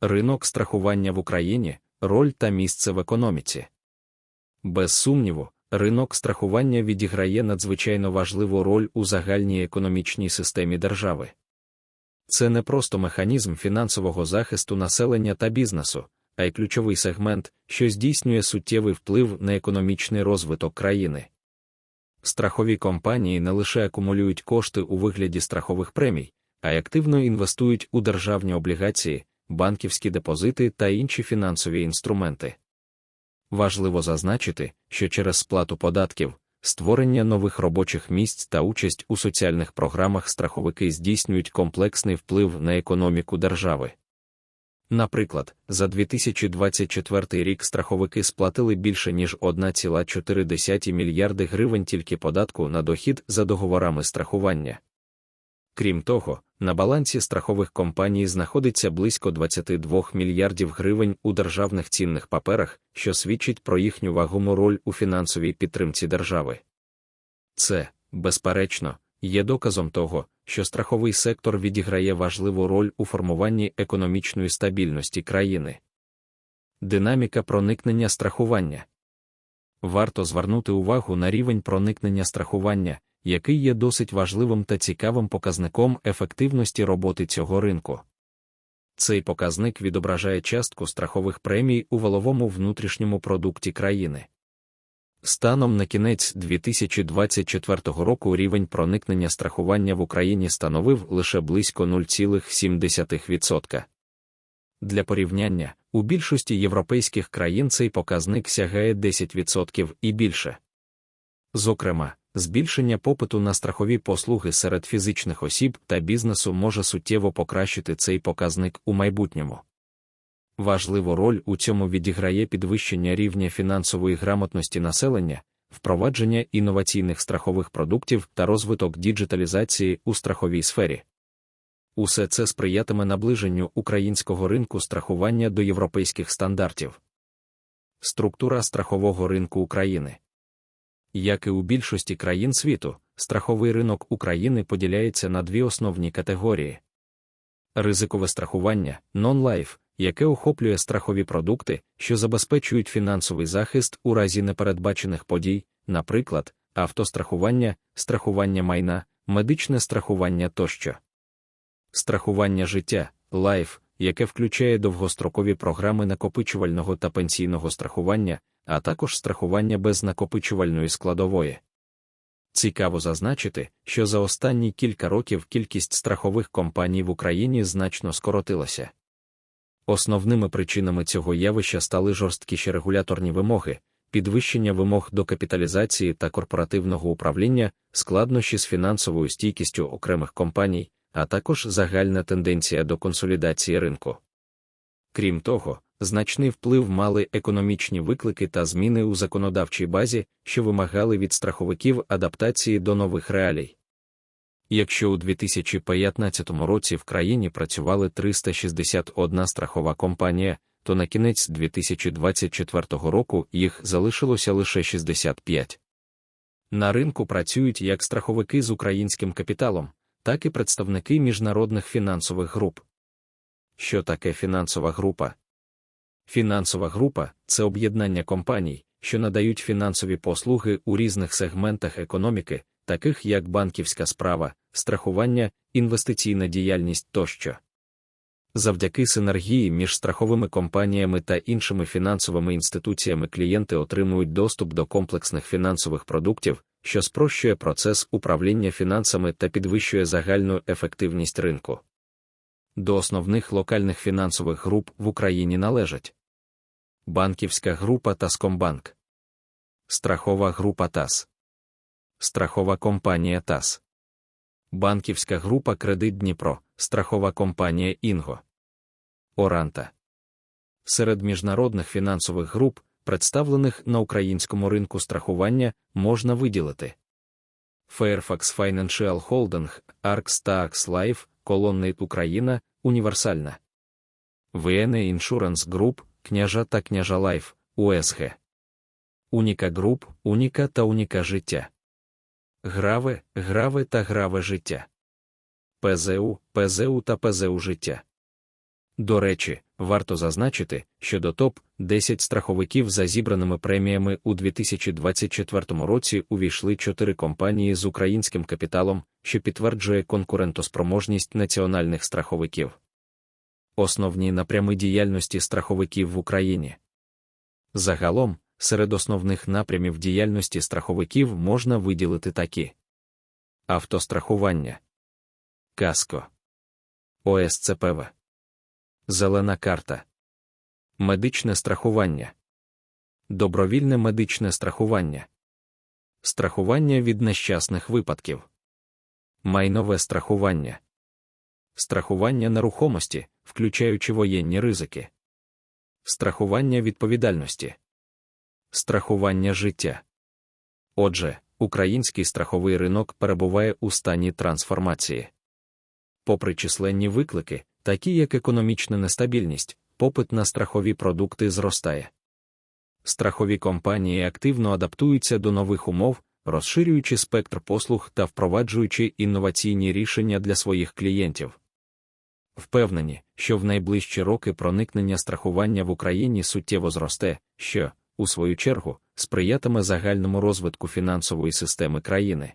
ринок страхування в Україні, роль та місце в економіці. Без сумніву, ринок страхування відіграє надзвичайно важливу роль у загальній економічній системі держави. Це не просто механізм фінансового захисту населення та бізнесу, а й ключовий сегмент, що здійснює суттєвий вплив на економічний розвиток країни. Страхові компанії не лише акумулюють кошти у вигляді страхових премій, а й активно інвестують у державні облігації, банківські депозити та інші фінансові інструменти. Важливо зазначити, що через сплату податків, створення нових робочих місць та участь у соціальних програмах страховики здійснюють комплексний вплив на економіку держави. Наприклад, за 2024 рік страховики сплатили більше ніж 1,4 мільярди гривень тільки податку на дохід за договорами страхування. Крім того, на балансі страхових компаній знаходиться близько 22 мільярдів гривень у державних цінних паперах, що свідчить про їхню вагому роль у фінансовій підтримці держави. Це, безперечно, є доказом того, що страховий сектор відіграє важливу роль у формуванні економічної стабільності країни. Динаміка проникнення страхування варто звернути увагу на рівень проникнення страхування, який є досить важливим та цікавим показником ефективності роботи цього ринку. Цей показник відображає частку страхових премій у валовому внутрішньому продукті країни. Станом на кінець 2024 року рівень проникнення страхування в Україні становив лише близько 0,7%. Для порівняння, у більшості європейських країн цей показник сягає 10% і більше. Зокрема, збільшення попиту на страхові послуги серед фізичних осіб та бізнесу може суттєво покращити цей показник у майбутньому. Важливу роль у цьому відіграє підвищення рівня фінансової грамотності населення, впровадження інноваційних страхових продуктів та розвиток діджиталізації у страховій сфері. Усе це сприятиме наближенню українського ринку страхування до європейських стандартів. Структура страхового ринку України. Як і у більшості країн світу, страховий ринок України поділяється на дві основні категорії: ризикове страхування non-life, яке охоплює страхові продукти, що забезпечують фінансовий захист у разі непередбачених подій, наприклад, автострахування, страхування майна, медичне страхування тощо. Страхування життя лайф, яке включає довгострокові програми накопичувального та пенсійного страхування, а також страхування без накопичувальної складової. Цікаво зазначити, що за останні кілька років кількість страхових компаній в Україні значно скоротилася. Основними причинами цього явища стали жорсткіші регуляторні вимоги, підвищення вимог до капіталізації та корпоративного управління, складнощі з фінансовою стійкістю окремих компаній, а також загальна тенденція до консолідації ринку. Крім того, значний вплив мали економічні виклики та зміни у законодавчій базі, що вимагали від страховиків адаптації до нових реалій. Якщо у 2015 році в країні працювали 361 страхова компанія, то на кінець 2024 року їх залишилося лише 65. На ринку працюють як страховики з українським капіталом, так і представники міжнародних фінансових груп. Що таке фінансова група? Фінансова група це об'єднання компаній, що надають фінансові послуги у різних сегментах економіки, таких як банківська справа, страхування, інвестиційна діяльність тощо. Завдяки синергії між страховими компаніями та іншими фінансовими інституціями клієнти отримують доступ до комплексних фінансових продуктів, що спрощує процес управління фінансами та підвищує загальну ефективність ринку. До основних локальних фінансових груп в Україні належать банківська група Таскомбанк, страхова група ТАС, страхова компанія ТАС, банківська група Кредит Дніпро, страхова компанія Інго, Оранта. Серед міжнародних фінансових груп, представлених на українському ринку страхування, можна виділити. Fairfax Financial Holding, Arx та Ax Life, Колонний Україна, Універсальна, VN Insurance Group, Княжа та Княжа Лайф, УСГ, Уніка Груп, Уніка та Уніка Життя, Граве, Граве та Граве Життя, ПЗУ, ПЗУ та ПЗУ Життя. До речі, Варто зазначити, що до топ 10 страховиків за зібраними преміями у 2024 році увійшли чотири компанії з українським капіталом, що підтверджує конкурентоспроможність національних страховиків. Основні напрями діяльності страховиків в Україні. Загалом, серед основних напрямів діяльності страховиків можна виділити такі: автострахування, каско, ОСЦПВ. Зелена карта. Медичне страхування. Добровільне медичне страхування. Страхування від нещасних випадків. Майнове страхування. Страхування нерухомості, включаючи воєнні ризики. Страхування відповідальності. Страхування життя. Отже, український страховий ринок перебуває у стані трансформації. Попри численні виклики, такі як економічна нестабільність, попит на страхові продукти зростає. Страхові компанії активно адаптуються до нових умов, розширюючи спектр послуг та впроваджуючи інноваційні рішення для своїх клієнтів. Впевнені, що в найближчі роки проникнення страхування в Україні суттєво зросте, що, у свою чергу, сприятиме загальному розвитку фінансової системи країни.